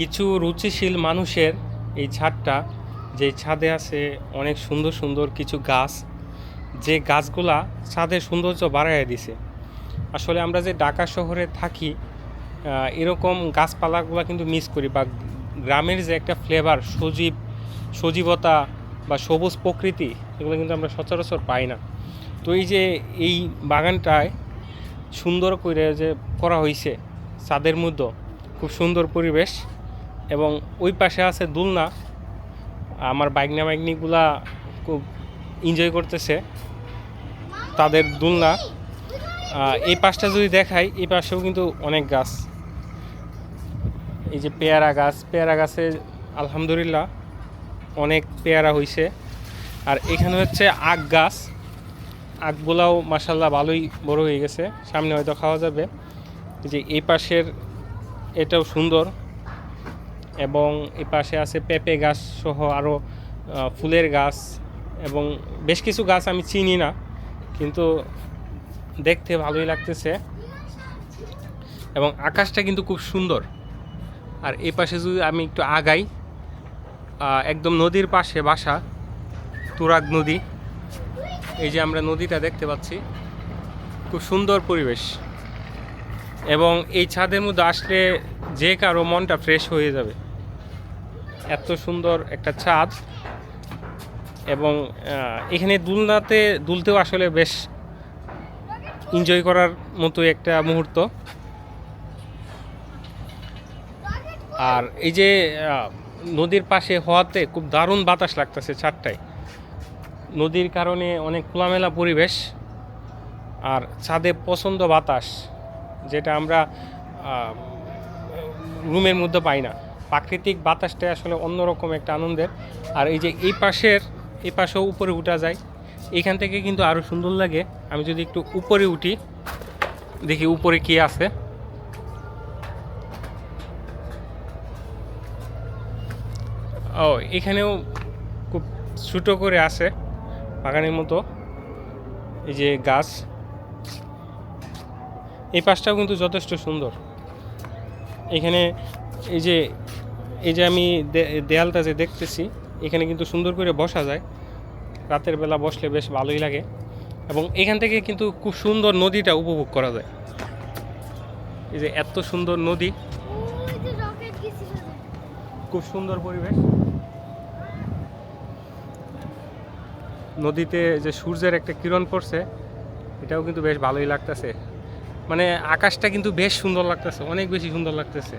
কিছু রুচিশীল মানুষের এই ছাদটা, যে ছাদে আছে অনেক সুন্দর সুন্দর কিছু গাছ, যে গাছগুলা ছাদের সৌন্দর্য বাড়াইয়া দিছে। আসলে আমরা যে ঢাকা শহরে থাকি এরকম গাছপালাগুলো কিন্তু মিস করি বা গ্রামের যে একটা ফ্লেভার সজীব, সজীবতা বা সবুজ প্রকৃতি, এগুলো কিন্তু আমরা সচরাচর পাই না। তো এই যে এই বাগানটায় সুন্দর করে যে করা হয়েছে ছাদের মধ্যে, খুব সুন্দর পরিবেশ। এবং ওই পাশে আছে দুলনা। আমার বাইকনা বাইকনিগুলা খুব এনজয় করতেছে। তাদের দুলনা। এই পাশটা যদি দেখাই, এই পাশেও কিন্তু অনেক গাছ। এই যে পেয়ারা গাছ, পেয়ারা গাছে আলহামদুলিল্লাহ অনেক পেয়ারা হয়েছে আর এখানে হচ্ছে আখ গাছ। আখগুলাও মাসাল্লাহ ভালোই বড় হয়ে গেছে। সামনে হয়তো খাওয়া যাবে। যে এই পাশের, এটাও সুন্দর। এবং এই পাশে আছে পেঁপে গাছ সহ আরও ফুলের গাছ এবং বেশ কিছু গাছ আমি চিনি না, কিন্তু দেখতে ভালোই লাগতেছে এবং আকাশটা কিন্তু খুব সুন্দর। আর এই পাশে যদি আমি একটু আগাই একদম নদীর পাশে বাসা, তুরাগ নদী। এই যে আমরা নদীটা দেখতে পাচ্ছি, খুব সুন্দর পরিবেশ। এবং এই ছাদের মধ্যে আসলে যে কারও মনটা ফ্রেশ হয়ে যাবে। এত সুন্দর একটা ছাদ এবং এখানে দুলনাতে, দুলতেও আসলে বেশ এনজয় করার মতো একটা মুহূর্ত। আর এই যে নদীর পাশে হওয়াতে খুব দারুণ বাতাস লাগতেছে ছাদটায়। নদীর কারণে অনেক খোলামেলা পরিবেশ আর ছাদে পছন্দ বাতাস, যেটা আমরা রুমের মধ্যে পাই না। প্রাকৃতিক বাতাসটা আসলে অন্যরকম একটা আনন্দের। আর এই যে এই পাশের, এই পাশেও উপরে উঠা যায়, এখান থেকে কিন্তু আরও সুন্দর লাগে। আমি যদি একটু উপরে উঠি, দেখি উপরে কি আছে। ও, এখানেও খুব ছোটো করে আছে, বাগানের মতো। এই যে গাছ, এই পাশটাও কিন্তু যথেষ্ট সুন্দর। এখানে এই যে এই যে আমি দেয়ালটা যে দেখতেছি, এখানে কিন্তু সুন্দর করে বসা যায়। রাতের বেলা বসলে বেশ ভালোই লাগে এবং এখান থেকে কিন্তু খুব সুন্দর নদীটা উপভোগ করা যায়। এই যে এত সুন্দর নদী। খুব সুন্দর পরিবেশ। নদীতে যে সূর্যের একটা কিরণ পড়ছে, এটাও কিন্তু বেশ ভালোই লাগতেছে। মানে আকাশটা কিন্তু বেশ সুন্দর লাগতেছে, অনেক বেশি সুন্দর লাগতেছে।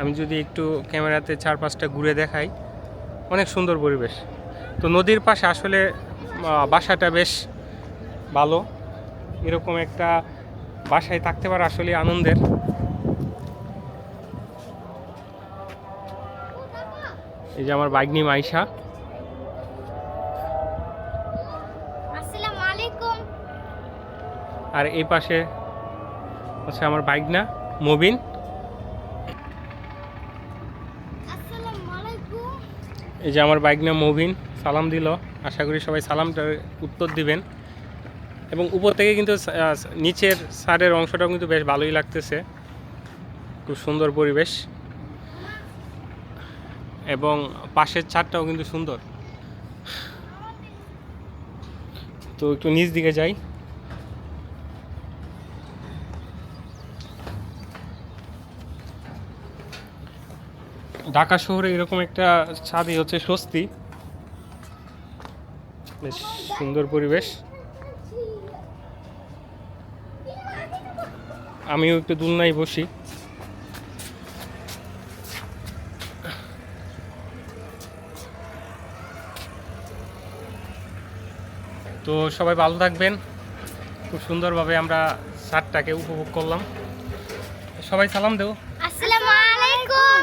আমি যদি একটু ক্যামেরাতে চার পাঁচটা ঘুরে দেখাই, অনেক সুন্দর পরিবেশ। তো নদীর পাশে আসলে বাসাটা বেশ ভালো। এরকম একটা বাসায় থাকতে পারে আসলে আনন্দের। এই যে আমার নিয়ে মাইশা। আর এই পাশে হচ্ছে আমার বাইক না মবিন। এই যে আমার বাইক না মবিন, সালাম দিল। আশা করি সবাই সালামটার উত্তর দিবেন। এবং উপর থেকে কিন্তু নিচের সারের অংশটাও কিন্তু বেশ ভালোই লাগতেছে। খুব সুন্দর পরিবেশ। এবং পাশের ছাদটাও কিন্তু সুন্দর। তো একটু নিচ দিকে যাই। ঢাকা শহরে এরকম একটা ছাদই হচ্ছে স্বস্তি। বেশ সুন্দর পরিবেশ। আমিও একটু দুলনায় বসি। তো সবাই ভালো থাকবেন। খুব সুন্দরভাবে আমরা ছাদটাকে উপভোগ করলাম। সবাই সালাম দেও। আসসালামু আলাইকুম।